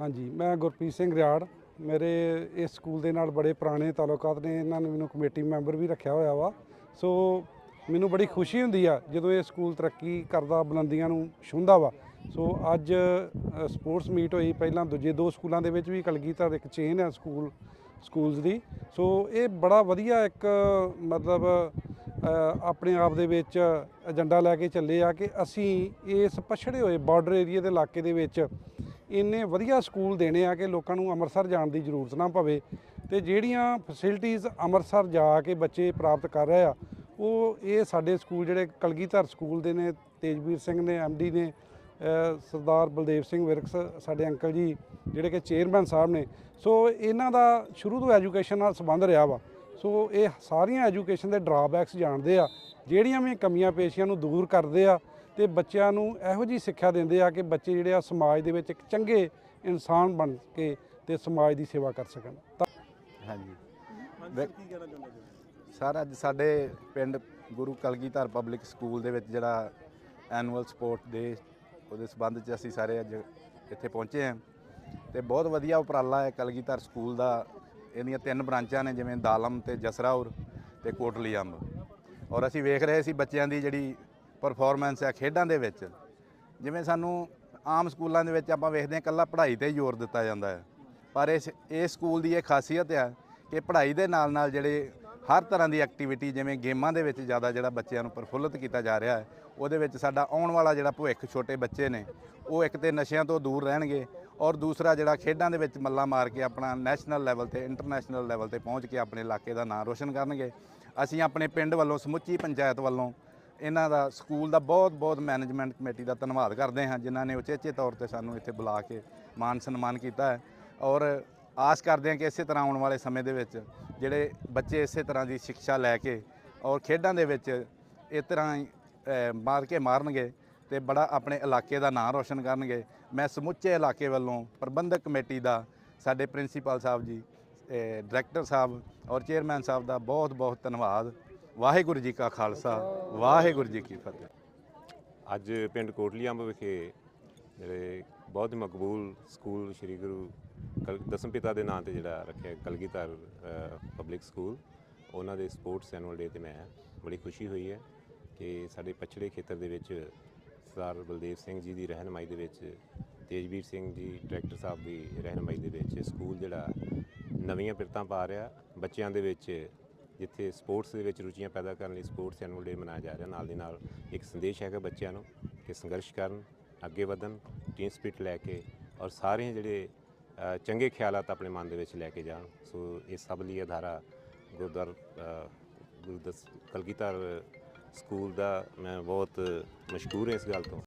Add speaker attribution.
Speaker 1: ਹਾਂਜੀ, ਮੈਂ ਗੁਰਪ੍ਰੀਤ ਸਿੰਘ ਰਿਆੜ। ਮੇਰੇ ਇਸ ਸਕੂਲ ਦੇ ਨਾਲ ਬੜੇ ਪੁਰਾਣੇ ਤਾਲੁਕਾਤ ਨੇ, ਇਹਨਾਂ ਨੇ ਮੈਨੂੰ ਕਮੇਟੀ ਮੈਂਬਰ ਵੀ ਰੱਖਿਆ ਹੋਇਆ ਵਾ। ਸੋ ਮੈਨੂੰ ਬੜੀ ਖੁਸ਼ੀ ਹੁੰਦੀ ਆ ਜਦੋਂ ਇਹ ਸਕੂਲ ਤਰੱਕੀ ਕਰਦਾ, ਬੁਲੰਦੀਆਂ ਨੂੰ ਛੂੰਹਦਾ ਵਾ। ਸੋ ਅੱਜ ਸਪੋਰਟਸ ਮੀਟ ਹੋਈ। ਪਹਿਲਾਂ ਦੂਜੇ ਦੋ ਸਕੂਲਾਂ ਦੇ ਵਿੱਚ ਵੀ ਕਲਗੀਧਰ ਇੱਕ ਚੇਨ ਹੈ ਸਕੂਲ, ਸਕੂਲਸ ਦੀ। ਸੋ ਇਹ ਬੜਾ ਵਧੀਆ ਇੱਕ, ਮਤਲਬ ਆਪਣੇ ਆਪ ਦੇ ਵਿੱਚ ਏਜੰਡਾ ਲੈ ਕੇ ਚੱਲੇ ਆ ਕਿ ਅਸੀਂ ਇਸ ਪਛੜੇ ਹੋਏ ਬਾਰਡਰ ਏਰੀਆ ਦੇ ਇਲਾਕੇ ਦੇ ਵਿੱਚ ਇੰਨੇ ਵਧੀਆ ਸਕੂਲ ਦੇਣੇ ਆ ਕਿ ਲੋਕਾਂ ਨੂੰ ਅੰਮ੍ਰਿਤਸਰ ਜਾਣ ਦੀ ਜ਼ਰੂਰਤ ਨਾ ਪਵੇ ਤੇ ਜਿਹੜੀਆਂ ਫੈਸਿਲਿਟੀਆਂ ਅੰਮ੍ਰਿਤਸਰ ਜਾ ਕੇ ਬੱਚੇ ਪ੍ਰਾਪਤ ਕਰ ਰਹੇ ਆ, ਉਹ ਇਹ ਸਾਡੇ ਸਕੂਲ ਜਿਹੜੇ ਕਲਗੀਧਰ ਸਕੂਲ ਦੇ ਨੇ, ਤੇਜਵੀਰ ਸਿੰਘ ਨੇ ਐਮਡੀ ਨੇ ਸਰਦਾਰ ਬਲਦੇਵ ਸਿੰਘ ਵਿਰਕਸ ਸਾਡੇ ਅੰਕਲ ਜੀ, ਜਿਹੜੇ ਕਿ ਚੇਅਰਮੈਨ ਸਾਹਿਬ ਨੇ। ਸੋ ਇਹਨਾਂ ਦਾ ਸ਼ੁਰੂ ਤੋਂ ਐਜੂਕੇਸ਼ਨ ਨਾਲ ਸੰਬੰਧ ਰਿਹਾ ਵਾ। ਸੋ ਇਹ ਸਾਰੀਆਂ ਐਜੂਕੇਸ਼ਨ ਦੇ ਡਰਾਬੈਕਸ ਜਾਣਦੇ ਆ, ਜਿਹੜੀਆਂ ਵੀ ਕਮੀਆਂ ਪੇਸ਼ੀਆਂ ਨੂੰ ਦੂਰ ਕਰਦੇ ਆ ਤੇ ਬੱਚਿਆਂ ਨੂੰ ਇਹੋ ਜੀ ਸਿੱਖਿਆ ਦਿੰਦੇ ਆ ਕਿ ਬੱਚੇ ਜਿਹੜੇ ਆ ਸਮਾਜ ਦੇ ਵਿੱਚ ਇੱਕ ਚੰਗੇ ਇਨਸਾਨ ਬਣ ਕੇ ਤੇ ਸਮਾਜ ਦੀ ਸੇਵਾ ਕਰ ਸਕਣ। ਤਾਂ
Speaker 2: ਹਾਂਜੀ। ਸਰ, ਅੱਜ ਸਾਡੇ ਪਿੰਡ ਗੁਰੂ ਕਲਗੀਧਰ ਪਬਲਿਕ ਸਕੂਲ ਦੇ ਵਿੱਚ ਜਿਹੜਾ ਐਨੂਅਲ ਸਪੋਰਟ ਡੇ ਉਹਦੇ ਸਬੰਧ 'ਚ ਅਸੀਂ ਸਾਰੇ ਅੱਜ ਇੱਥੇ ਪਹੁੰਚੇ ਹਾਂ ਤੇ ਬਹੁਤ ਵਧੀਆ ਉਪਰਾਲਾ ਹੈ ਕਲਗੀਧਰ ਸਕੂਲ ਦਾ। ਇਹਦੀਆਂ ਤਿੰਨ ਬ੍ਰਾਂਚਾਂ ਨੇ ਜਿਵੇਂ ਦਾਲਮ ਤੇ ਜਸਰਾਉਰ ਤੇ ਕੋਟਲੀ ਅੰਬ ਔਰ ਅਸੀਂ ਵੇਖ ਰਹੇ ਸੀ ਬੱਚਿਆਂ ਦੀ ਜਿਹੜੀ ਪਰਫਾਰਮੈਂਸ ਹੈ ਖੇਡਾਂ ਦੇ ਵਿੱਚ। ਜਿਵੇਂ ਸਾਨੂੰ ਆਮ ਸਕੂਲਾਂ ਦੇ ਵਿੱਚ ਆਪਾਂ ਵੇਖਦੇ ਹਾਂ ਇਕੱਲਾ ਪੜ੍ਹਾਈ ਤੇ ਹੀ ਜ਼ੋਰ ਦਿੱਤਾ ਜਾਂਦਾ ਹੈ। ਪਰ ਇਸ ਇਸ ਸਕੂਲ ਦੀ ਇਹ ਖਾਸੀਅਤ ਹੈ ਕਿ ਪੜ੍ਹਾਈ ਦੇ ਨਾਲ ਨਾਲ ਜਿਹੜੇ ਹਰ ਤਰ੍ਹਾਂ ਦੀ ਐਕਟੀਵਿਟੀ ਜਿਵੇਂ ਗੇਮਾਂ ਦੇ ਵਿੱਚ ਜ਼ਿਆਦਾ ਜਿਹੜਾ ਬੱਚਿਆਂ ਨੂੰ ਪ੍ਰਫੁੱਲਤ ਕੀਤਾ ਜਾ ਰਿਹਾ ਹੈ, ਉਹਦੇ ਵਿੱਚ ਸਾਡਾ ਆਉਣ ਵਾਲਾ ਜਿਹੜਾ ਭਵਿੱਖ ਛੋਟੇ ਬੱਚੇ ਨੇ, ਉਹ ਇੱਕ ਤੇ ਨਸ਼ਿਆਂ ਤੋਂ ਦੂਰ ਰਹਿਣਗੇ ਔਰ ਦੂਸਰਾ ਜਿਹੜਾ ਖੇਡਾਂ ਦੇ ਵਿੱਚ ਮੱਲਾ ਮਾਰ ਕੇ ਆਪਣਾ ਨੈਸ਼ਨਲ ਲੈਵਲ ਤੇ ਇੰਟਰਨੈਸ਼ਨਲ ਲੈਵਲ ਤੇ ਪਹੁੰਚ ਕੇ ਆਪਣੇ ਇਲਾਕੇ ਦਾ ਨਾਮ ਰੋਸ਼ਨ ਕਰਨਗੇ। ਅਸੀਂ ਆਪਣੇ ਪਿੰਡ ਵੱਲੋਂ ਸਮੁੱਚੀ ਪੰਚਾਇਤ ਵੱਲੋਂ ਇਹਨਾਂ ਦਾ ਸਕੂਲ ਦਾ ਬਹੁਤ ਬਹੁਤ ਮੈਨੇਜਮੈਂਟ ਕਮੇਟੀ ਦਾ ਧੰਨਵਾਦ ਕਰਦੇ ਹਾਂ ਜਿਨ੍ਹਾਂ ਨੇ ਉਚੇਚੇ ਤੌਰ ਤੇ ਸਾਨੂੰ ਇੱਥੇ ਬੁਲਾ ਕੇ ਮਾਨ ਸਨਮਾਨ ਕੀਤਾ ਹੈ। ਔਰ ਆਸ ਕਰਦੇ ਹਾਂ ਕਿ ਇਸੇ ਤਰ੍ਹਾਂ ਆਉਣ ਵਾਲੇ ਸਮੇਂ ਦੇ ਵਿੱਚ ਜਿਹੜੇ ਬੱਚੇ ਇਸੇ ਤਰ੍ਹਾਂ ਦੀ ਸਿੱਖਿਆ ਲੈ ਕੇ ਔਰ ਖੇਡਾਂ ਦੇ ਵਿੱਚ ਇਸ ਤਰ੍ਹਾਂ ਹੀ ਅ, ਮਾਰ ਕੇ ਮਾਰਨਗੇ ਤੇ ਬੜਾ ਆਪਣੇ ਇਲਾਕੇ ਦਾ ਨਾਂ ਰੋਸ਼ਨ ਕਰਨਗੇ। ਮੈਂ ਸਮੁੱਚੇ ਇਲਾਕੇ ਵੱਲੋਂ ਪ੍ਰਬੰਧਕ ਕਮੇਟੀ ਦਾ ਸਾਡੇ ਪ੍ਰਿੰਸੀਪਲ ਸਾਹਿਬ ਜੀ ਅ, ਡਾਇਰੈਕਟਰ ਸਾਹਿਬ ਔਰ ਚੇਅਰਮੈਨ ਸਾਹਿਬ ਦਾ ਬਹੁਤ ਬਹੁਤ ਧੰਨਵਾਦ। ਵਾਹਿਗੁਰੂ ਜੀ ਕਾ ਖਾਲਸਾ, ਵਾਹਿਗੁਰੂ ਜੀ ਕੀ ਫਤਿਹ।
Speaker 3: ਅੱਜ ਪਿੰਡ ਕੋਟਲੀ ਵਿਖੇ ਜਿਹੜੇ ਬਹੁਤ ਮਕਬੂਲ ਸਕੂਲ ਸ੍ਰੀ ਗੁਰੂ ਕਲ, ਦਸਮ ਪਿਤਾ ਦੇ ਨਾਂ ਤੇ ਜਿਹੜਾ ਰੱਖਿਆ ਕਲਗੀਧਰ ਪਬਲਿਕ ਸਕੂਲ ਉਹਨਾਂ ਦੇ ਸਪੋਰਟਸ ਐਨੂਅਲ ਡੇ ਤੇ ਮੈਂ ਬੜੀ ਖੁਸ਼ੀ ਹੋਈ ਹੈ ਕਿ ਸਾਡੇ ਪਛੜੇ ਖੇਤਰ ਦੇ ਵਿੱਚ ਸਰਦਾਰ ਬਲਦੇਵ ਸਿੰਘ ਜੀ ਦੀ ਰਹਿਨਮਾਈ ਦੇ ਵਿੱਚ, ਤੇਜਵੀਰ ਸਿੰਘ ਜੀ ਡਾਇਰੈਕਟਰ ਸਾਹਿਬ ਦੀ ਰਹਿਨਮਾਈ ਦੇ ਵਿੱਚ ਸਕੂਲ ਜਿਹੜਾ ਨਵੀਆਂ ਪਿਰਤਾਂ ਪਾ ਰਿਹਾ, ਬੱਚਿਆਂ ਦੇ ਵਿੱਚ ਜਿੱਥੇ ਸਪੋਰਟਸ ਦੇ ਵਿੱਚ ਰੁਚੀਆਂ ਪੈਦਾ ਕਰਨ ਲਈ ਸਪੋਰਟਸ ਐਨੂਅਲ ਡੇ ਮਨਾਇਆ ਜਾ ਰਿਹਾ। ਨਾਲ ਦੀ ਨਾਲ ਇੱਕ ਸੰਦੇਸ਼ ਹੈਗਾ ਬੱਚਿਆਂ ਨੂੰ ਕਿ ਸੰਘਰਸ਼ ਕਰਨ, ਅੱਗੇ ਵਧਣ, ਟੀਮ ਸਪਿਰਿਟ ਲੈ ਕੇ ਔਰ ਸਾਰੇ ਜਿਹੜੇ ਚੰਗੇ ਖਿਆਲਤ ਆਪਣੇ ਮਨ ਦੇ ਵਿੱਚ ਲੈ ਕੇ ਜਾਣ। ਸੋ ਇਹ ਸਭ ਲਈ ਅਧਾਰਾ ਗੁਰਦੁਆਰ ਗੁਰਦਸ, ਕਲਗੀਧਰ ਸਕੂਲ ਦਾ ਮੈਂ ਬਹੁਤ ਮਸ਼ਕੂਰ ਹਾਂ ਇਸ ਗੱਲ ਤੋਂ।